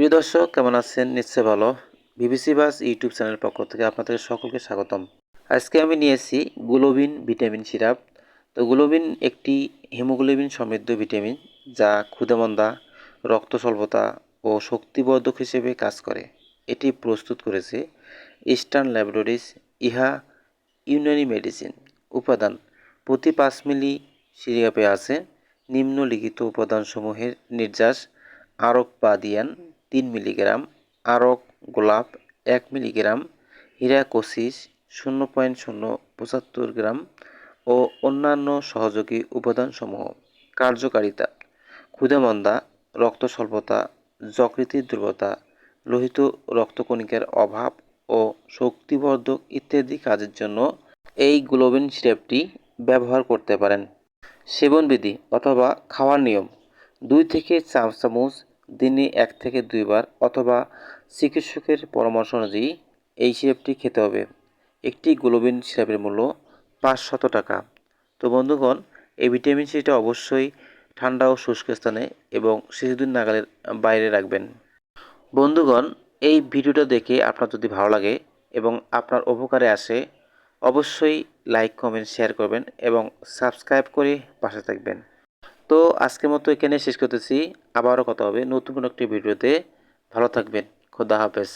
প্রিয় দর্শক, কেমন আছেন? নিশ্চয় ভালো। বিবিসি বাস ইউটিউব চ্যানেলের পক্ষ থেকে আপনাদের সকলকে স্বাগতম। আজকে আমি নিয়েছি গ্লোবিন ভিটামিন সিরাপ। তো গ্লোবিন একটি হিমোগ্লোবিন সমৃদ্ধ ভিটামিন যা ক্ষুদামন্দা রক্ত স্বল্পতা ও শক্তিবর্ধক হিসেবে কাজ করে। এটি প্রস্তুত করেছে ইস্টার্ন ল্যাবরেটরিজ ইহা ইউনানি মেডিসিন উপাদান। প্রতি পাঁচ মিলি সিরাপে আছে। নিম্নলিখিত উপাদানসমূহের নির্যাস আরক বাদিয়ান তিন মিলিগ্রাম, আরক গোলাপ এক মিলিগ্রাম হিরাকোসিস শূন্য পয়েন্ট শূন্য পঁচাত্তর গ্রাম ও অন্যান্য সহযোগী উপাদানসমূহ। কার্যকারিতা, ক্ষুধামন্দা, রক্ত স্বল্পতা, যকৃতির দুর্বলতা, লোহিত রক্তকণিকার অভাব ও শক্তিবর্ধক ইত্যাদি কাজের জন্য এই গ্লোবিন সিরাপটি ব্যবহার করতে পারেন। সেবনবিধি অথবা খাওয়ার নিয়ম, দুই থেকে চার চামচ দিনে এক থেকে দুইবার অথবা চিকিৎসকের পরামর্শ অনুযায়ী এই সিরাপটি খেতে হবে। একটি গ্লোবিন সিরাপের মূল্য পাঁচশত টাকা। তো বন্ধুগণ, এই ভিটামিন সিটা অবশ্যই ঠান্ডা ও শুষ্ক স্থানে এবং শিশুদিন নাগালের বাইরে রাখবেন। বন্ধুগণ, এই ভিডিওটা দেখে আপনার যদি ভালো লাগে এবং আপনার উপকারে আসে, অবশ্যই লাইক, কমেন্ট, শেয়ার করবেন এবং সাবস্ক্রাইব করে পাশে থাকবেন। তো আজকের মতো এখানে শেষ করতেছি। আবারও কথা হবে নতুন কোনো একটি ভিডিওতে। ভালো থাকবেন। খোদা হাফেজ।